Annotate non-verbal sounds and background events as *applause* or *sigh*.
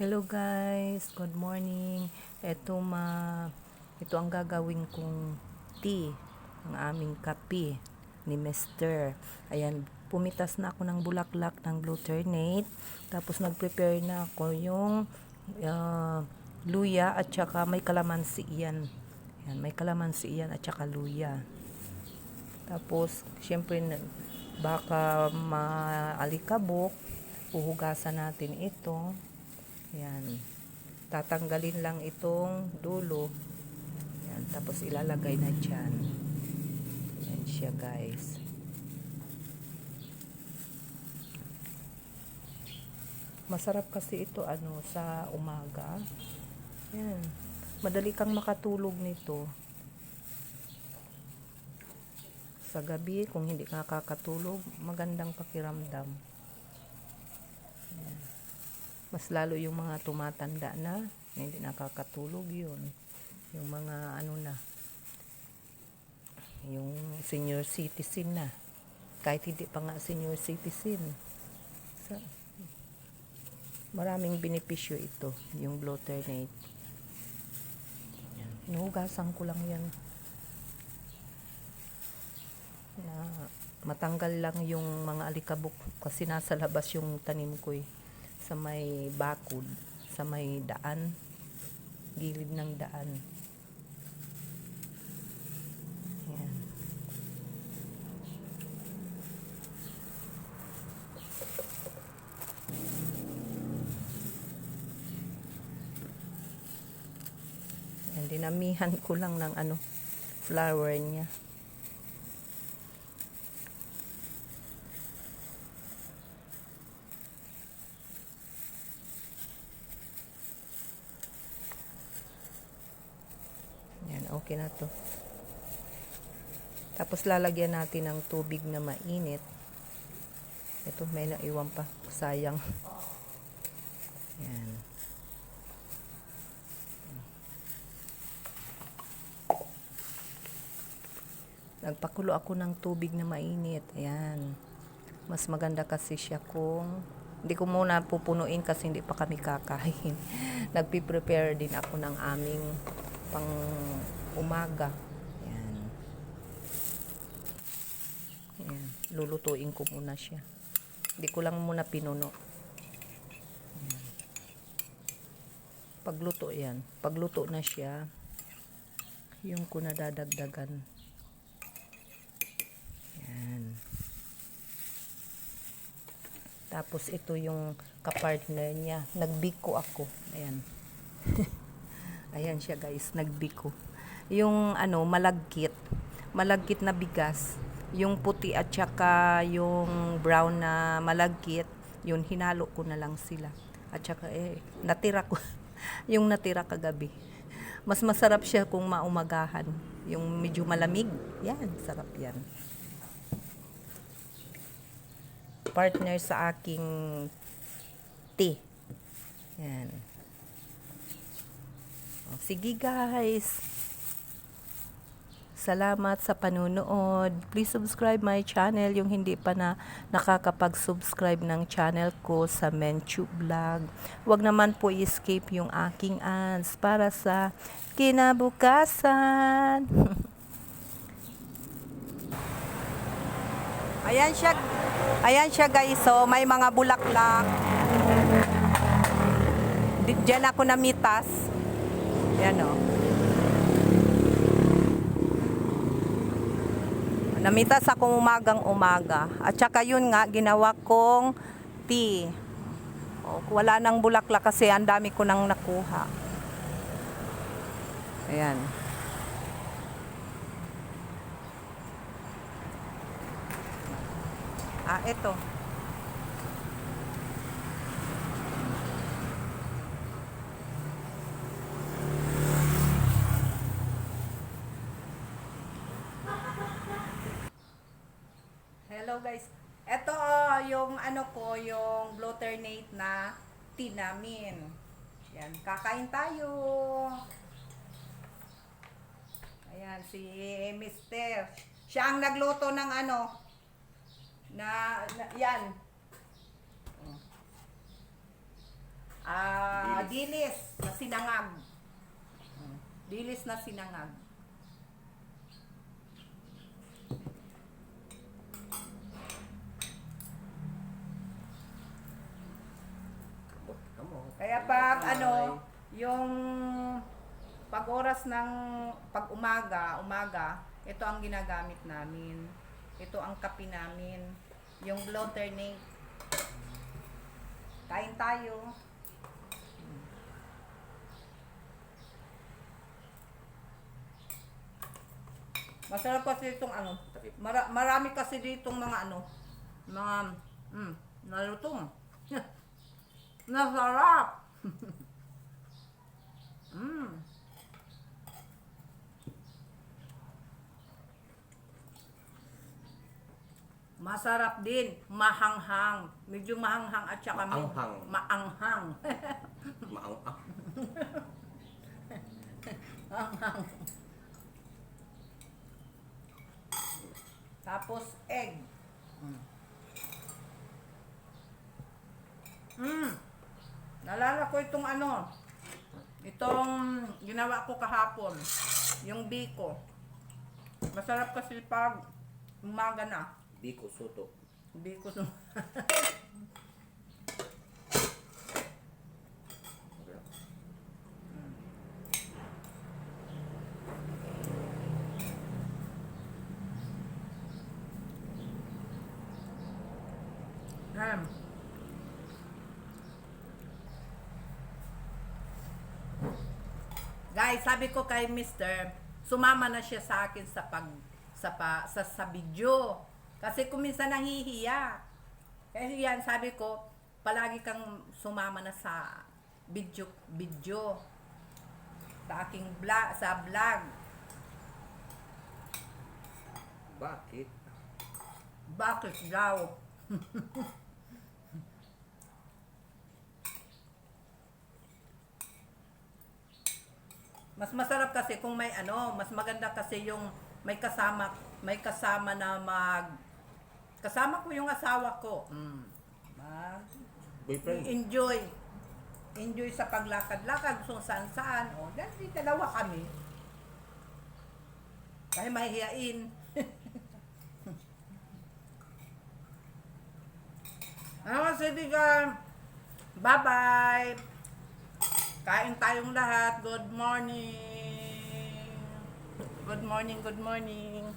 Hello guys, good morning. Ito ma ito ang gagawin kong tea, ang aming kape ni Mr. Ayan, pumitas na ako ng bulaklak ng glutamate. Tapos nag-prepare na ako yung ah, luya at saka may kalamansi iyan. Ayan, may kalamansi iyan at saka luya. Tapos, syempre, baka maalikabok, uhugasan natin ito. Yan. Tatanggalin lang itong dulo. Yan. Tapos ilalagay na dyan. Yan siya guys. Masarap kasi ito ano sa umaga. Yan. Madali kang makatulog nito. Sa gabi, kung hindi ka kakatulog, magandang pakiramdam. Mas lalo yung mga tumatanda na, hindi nakakatulog yun. Yung mga ano na, yung senior citizen na. Kahit hindi pa nga senior citizen. Sa, maraming benepisyo ito, yung Gluternate. Yan. Hinuhugasan ko lang yan na matanggal lang yung mga alikabok kasi nasa labas yung tanim ko eh sa may bakod sa may daan gilid ng daan. Yan yan dinamihan ko lang ng ano flower niya Yan, okay na to. Tapos lalagyan natin ng tubig na mainit. Ito, may naiwan pa. Sayang. Yan. Nagpakulo ako ng tubig na mainit. Ayan. Mas maganda kasi siya kung hindi ko muna pupunuin kasi hindi pa kami kakain. *laughs* Nagpi-prepare din ako ng aming pang umaga. Yan. Yan. Lulutuin ko muna siya. Hindi ko lang muna pinuno. Yan. Pagluto yan. Pagluto na siya, yung ko na dadagdagan. Yan. Tapos ito yung kapartner niya. Nagbiko ako. Ayan. *laughs* Ayan siya guys, nagbiko. Yung ano, malagkit. Malagkit na bigas. Yung puti at saka yung brown na malagkit, yun hinalo ko na lang sila. At saka eh, natira ko. *laughs* yung natira kagabi. Mas masarap siya kung maumagahan. Yung medyo malamig. Yan, sarap yan. Partner sa aking tea. Yan. O, Sige guys. Salamat sa panunood. Please subscribe my channel yung hindi pa na nakakapag-subscribe ng channel ko sa Menchu Vlog. Huwag naman po i-escape yung aking ads para sa kinabukasan. *laughs* ayan siya. Ayan siya guys. So, may mga bulaklak. Di- Diyan ako namitas. Yan o. Namitas akong umagang umaga. At saka yun nga, ginawa kong tea. O, wala nang bulaklak kasi ang dami ko nang nakuha. Ayan. Ah, ito. Hello guys. Ito oh, yung ano ko, yung Gluternate na tea namin. Yan, kakain tayo. Ayan, si Mister. Siya ang nagluto ng ano, na, na yan. Ah, dilis na sinangag. Dilis na sinangag. Kaya pag ano, yung pag oras ng pag umaga, umaga, ito ang ginagamit namin. Ito ang kape namin. Yung Gloternate. Kain tayo. Masarap kasi itong ano, mara- marami kasi ditong mga ano, mga, mm, nalutong. *laughs* Nasarap! *laughs* mm. Masarap din, mahanghang. Medyo mahanghang at saka Maanghang. maanghang. *laughs* Maang. *laughs* Maanghang. Tapos egg. Mm. Mm. Nalala ko itong ano. Itong ginawa ko kahapon. Yung biko. Masarap kasi pag umaga na. Biko soto. Biko so. Um. *laughs* Guys, sabi ko kay Mr. Sumama na siya sa akin sa pag sa pa, sa, sa video. Kasi kung minsan nahihiya. Kasi yan, sabi ko, palagi kang sumama na sa video video sa aking vlog, sa vlog. Bakit? Bakit daw? *laughs* mas masarap kasi kung may ano, mas maganda kasi yung may kasama, may kasama na mag kasama ko yung asawa ko. Mm. Mag Boyfriend? enjoy. Enjoy sa paglakad-lakad kung saan-saan. O, dahil dalawa kami. Kahit mahihiyain. Ano sige ka. Bye-bye. Kain tayong lahat. Good morning. Good morning, good morning.